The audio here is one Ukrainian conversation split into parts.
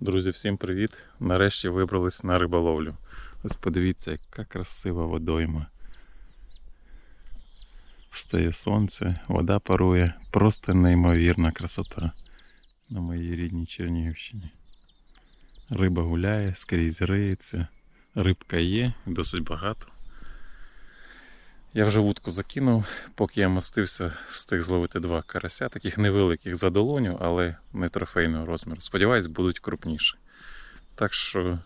Друзі, всім привіт! Нарешті вибрались на риболовлю. Ось подивіться, яка красива водойма. Встає сонце, вода парує. Просто неймовірна красота на моїй рідній Чернігівщині. Риба гуляє, скрізь риється, рибка є, досить багато. Я вже вудку закинув, поки я мостився, встиг зловити два карася, таких невеликих за долоню, але не трофейного розміру. Сподіваюсь, будуть крупніші. Так що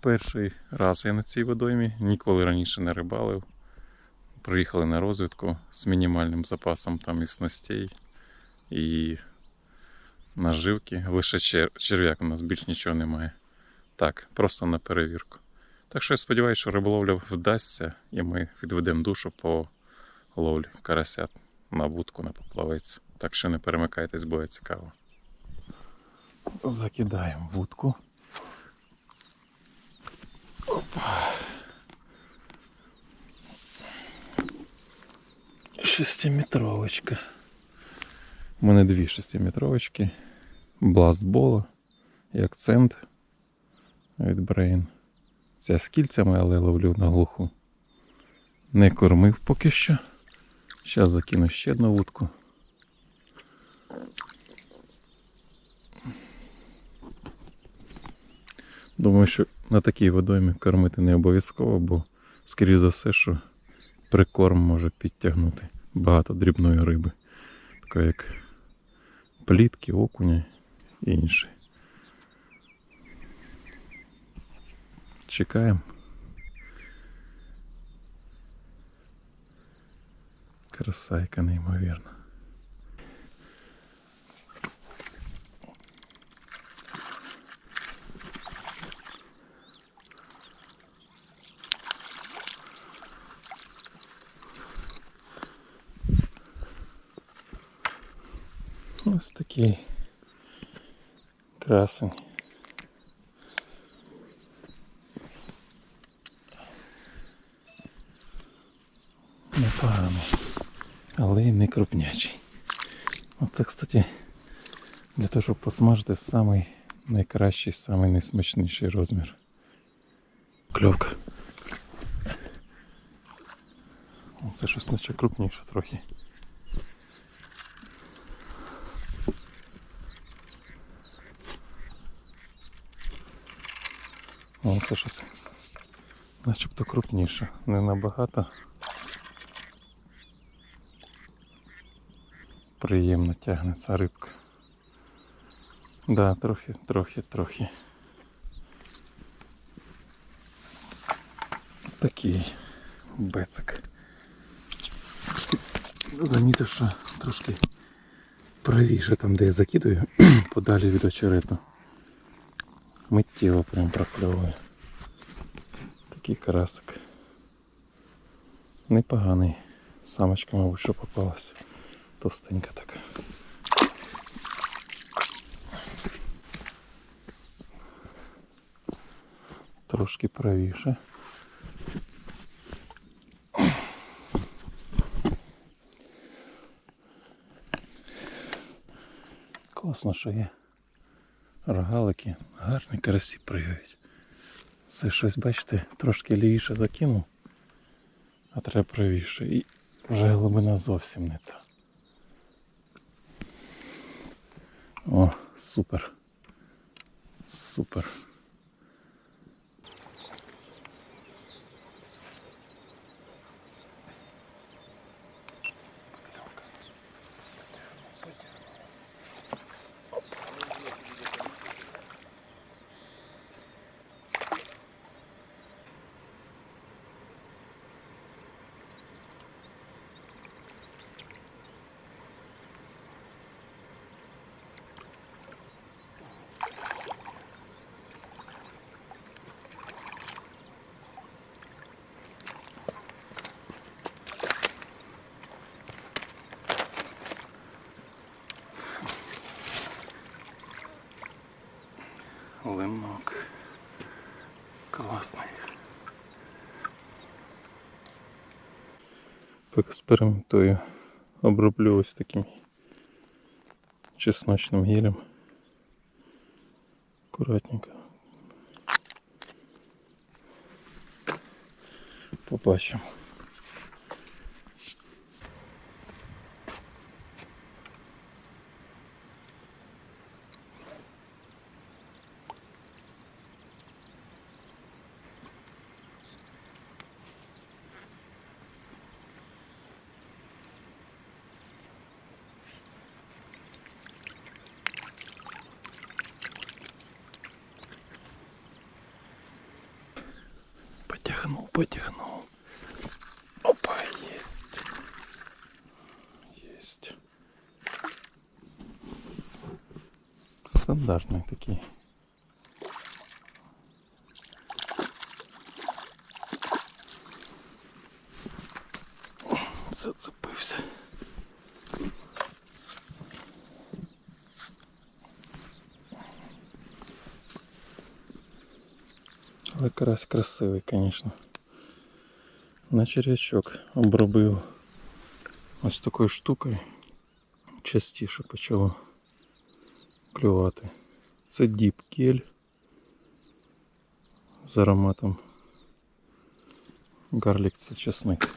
перший раз я на цій водоймі, ніколи раніше не рибалив. Приїхали на розвідку з мінімальним запасом там і снастей, і наживки. Лише черв'як у нас більш нічого немає. Так, просто на перевірку. Так що я сподіваюся, що риболовля вдасться, і ми відведемо душу по ловлі карасят на вудку на поплавець. Так що не перемикайтесь, буде цікаво. Закидаємо вудку. Опа. Шестиметровочка. У мене дві шестиметровочки. Бластбола і акцент від Brain. Це з кільцями, але ловлю на глуху. Не кормив поки що. Зараз закину ще одну вудку. Думаю, що на такій водоймі кормити не обов'язково, бо, скоріше за все, що прикорм може підтягнути багато дрібної риби, такої як плітки, окуня і інші. Чекаємо. Красайка неймовірна. Ось такий красень. Але не крупнячий. Оце, кстати, для того, щоб посмажити самий найкращий, самий найсмачніший розмір. Кльовка. Це щось наче крупніше трохи. О, це щось начебто крупніше, не набагато. Приємно тягнеться рибка. Да, трохи, трохи, трохи. Такий бецик. Замітив, що трошки правіше там, де я закидаю, подалі від очерету. Миттєво прям прокльовує. Такий карасик. Непоганий. Самочка, мабуть, що попалась. Товстенька така. Трошки правіше. Класно, що є рогалики, гарні карасі пригають. Це щось, бачите, трошки лівіше закинув, а треба правіше. І вже глибина зовсім не та. О, супер. Супер. Лимок. Класний. Поекспериментую. Оброблю ось таким чесночним гілем. акуратненько. Побачимо. Потягнул. Опа, есть. Есть. Стандартные такие. Зацепився. Але карась красивий, звісно. На черв'ячок обробив ось такою штукою. Частіше почало клювати. Це діп кель з ароматом гарлік це чесник.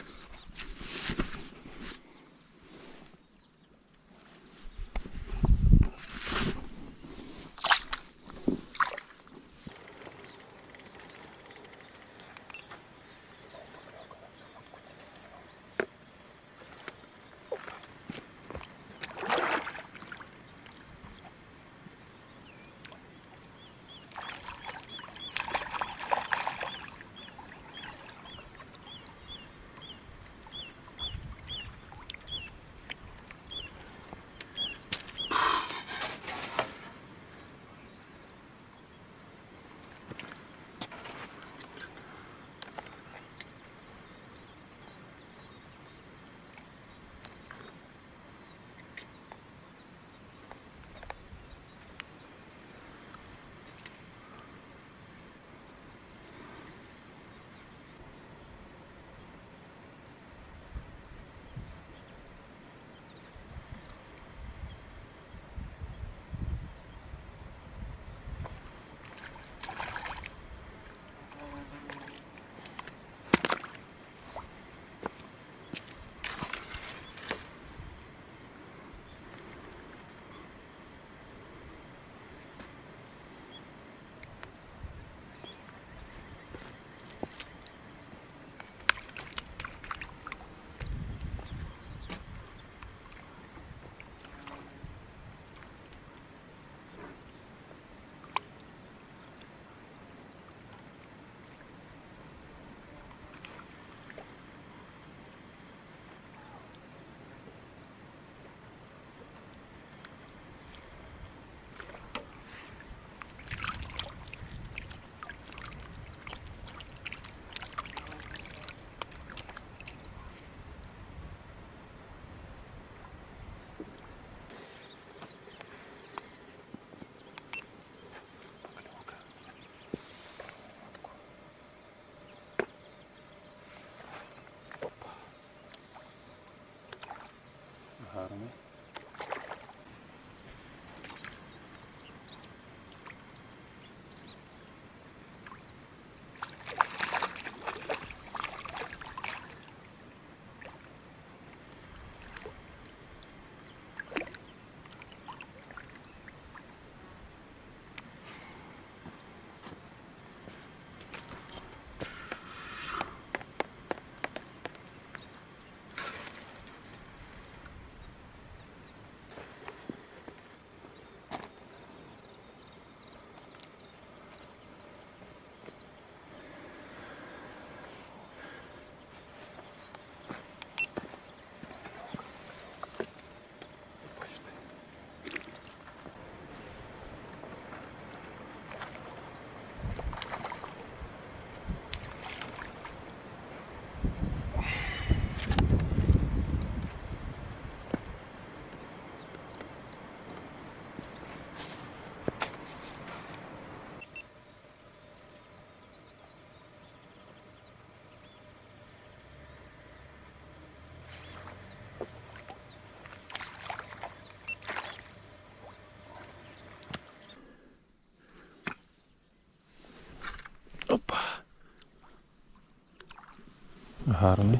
Гарний.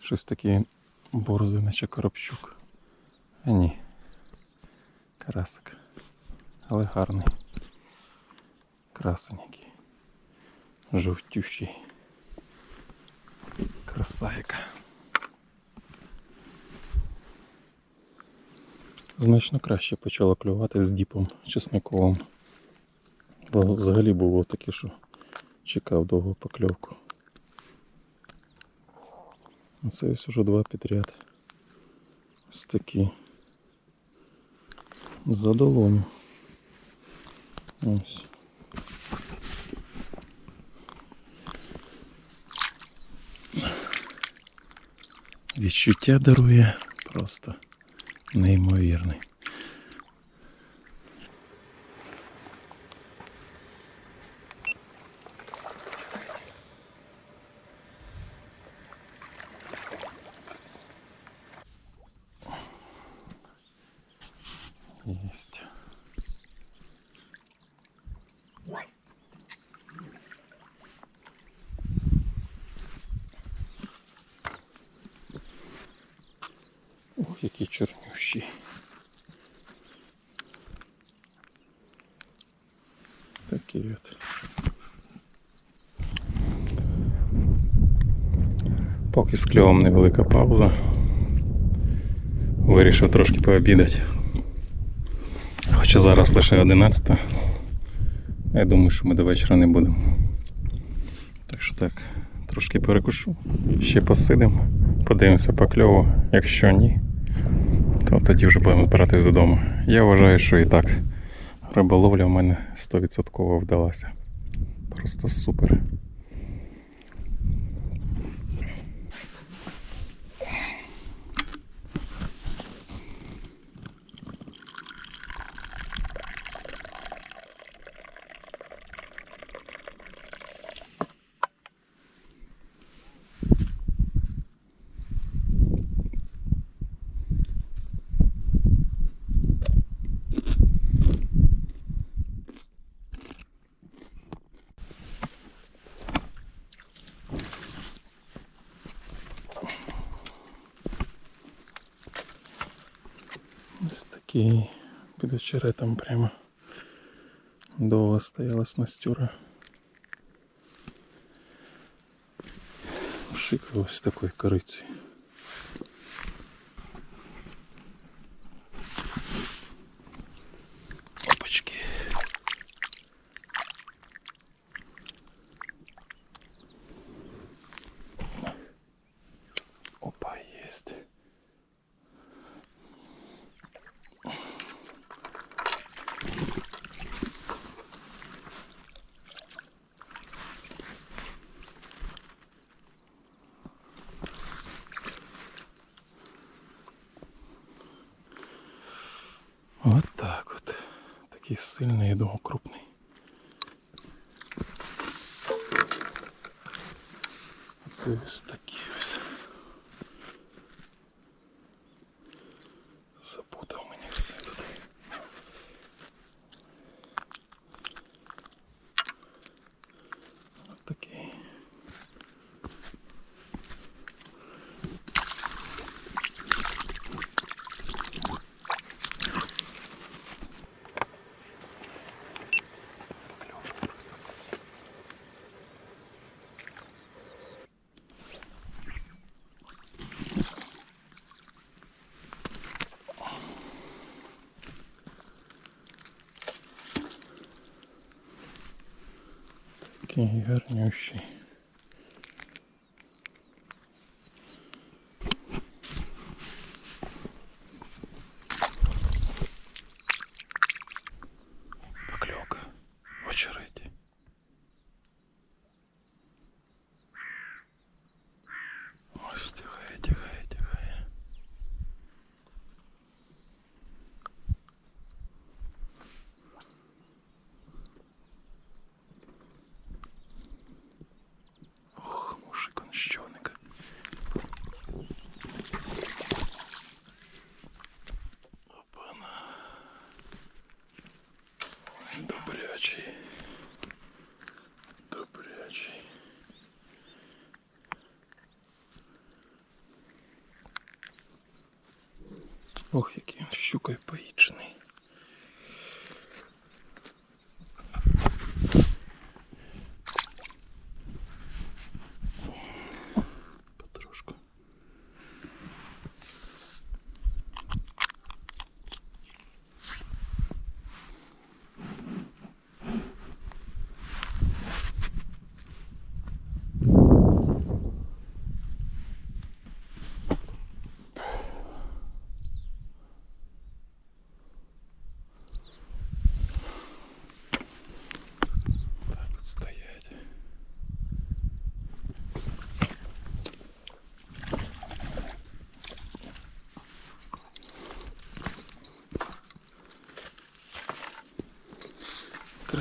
Щось таке борзий, наче коробчук. А ні. Карасик. Але гарний. Красень який. Жовтющий. Краса. Значно краще почало клювати з діпом чесниковим. Взагалі було таке, що чекав довгу покльовку. А Це ось уже два підряд. Ось такі. За долоню. Ось. Відчуття дарує просто неймовірний. Есть. Ух, який чорнющий. Такий от. Поки з невелика пауза. Вирішив трошки пообідати. Хоча зараз лише 11. Я думаю, що ми до вечора не будемо. Так що так, трошки перекушу, ще посидимо, подивимося по кльову. Якщо ні, то тоді вже будемо збиратись додому. Я вважаю, що і так риболовля в мене 100% вдалася. Просто супер. Ось такий під очеретом прямо довго стояла снастюра. Шика ось такої кориці. Вот так вот. Такий сильний, я думаю, Це ж ось такі ось. Запутав мені все тут. От такий. Такий Ох, який він щукою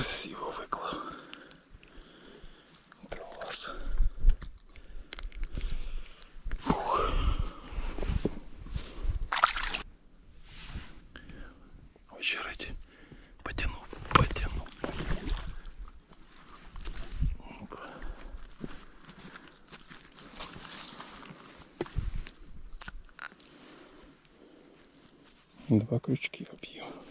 Красиво виклав. Клас. Очередь. Потянул. Опа. Два крючки об'їв.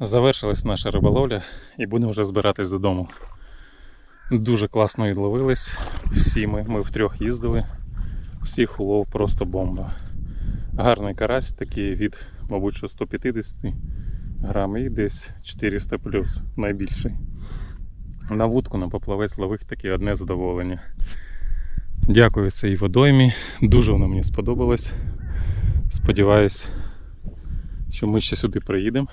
Завершилась наша риболовля і будемо вже збиратись додому. Дуже класно відловились. Всі ми, ми втрьох їздили. Всіх улов просто бомба. Гарний карась, такий від, мабуть, що 150 грам і десь 400 плюс найбільший. На вудку на поплавець лових таке одне задоволення. Дякую цій водоймі. Дуже воно мені сподобалось. Сподіваюсь, що ми ще сюди приїдемо.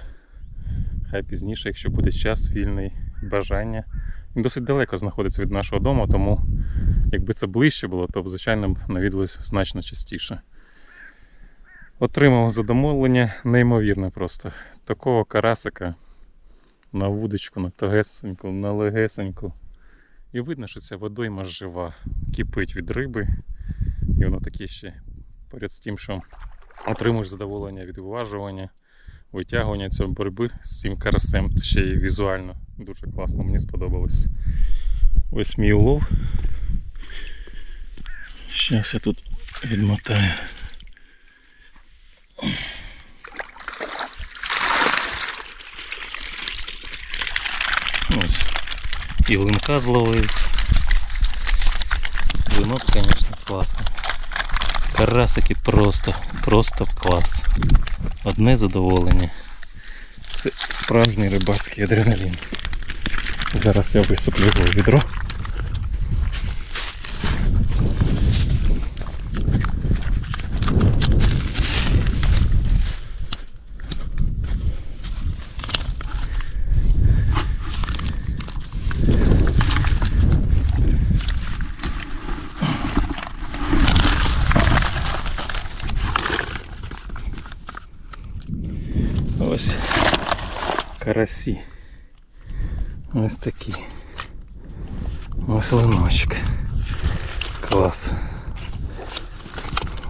Хай пізніше, якщо буде час вільний, бажання. Він досить далеко знаходиться від нашого дому, тому якби це ближче було, то б, звичайно навідувалось значно частіше. Отримав задоволення неймовірне просто. Такого карасика на вудочку, на тогесеньку, на легесеньку. І видно, що ця водойма жива, кипить від риби. І воно таке ще поряд з тим, що отримуєш задоволення від виважування, витягування цієї боротьби з цим карасем. Ще й візуально дуже класно, мені сподобалось. Ось мій улов. Зараз я тут відмотаю. Ось. І линка зловив. Винок, звісно, класний. Карасики просто, просто клас. Одне задоволення. Це справжній рибацький адреналін. Зараз я висиплю його відро. Ось карасі. Ось такі. Ось линочок. Клас.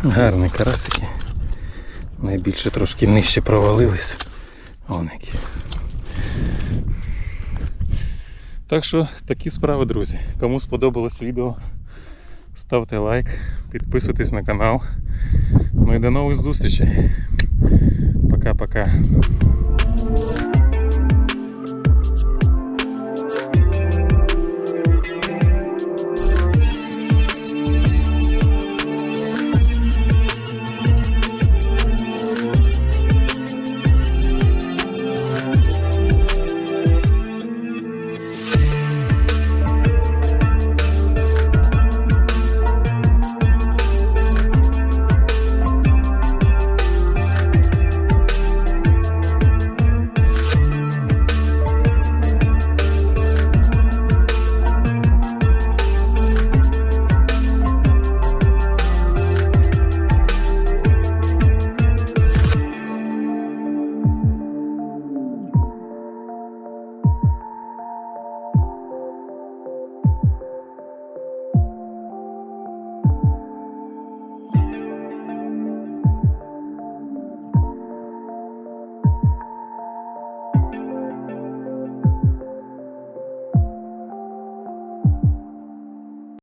Гарні карасики. Найбільше трошки нижче провалились. Вон які. Так що такі справи, друзі. Кому сподобалось відео, ставте лайк, підписуйтесь на канал. Ну і до нових зустрічей. Пока-пока.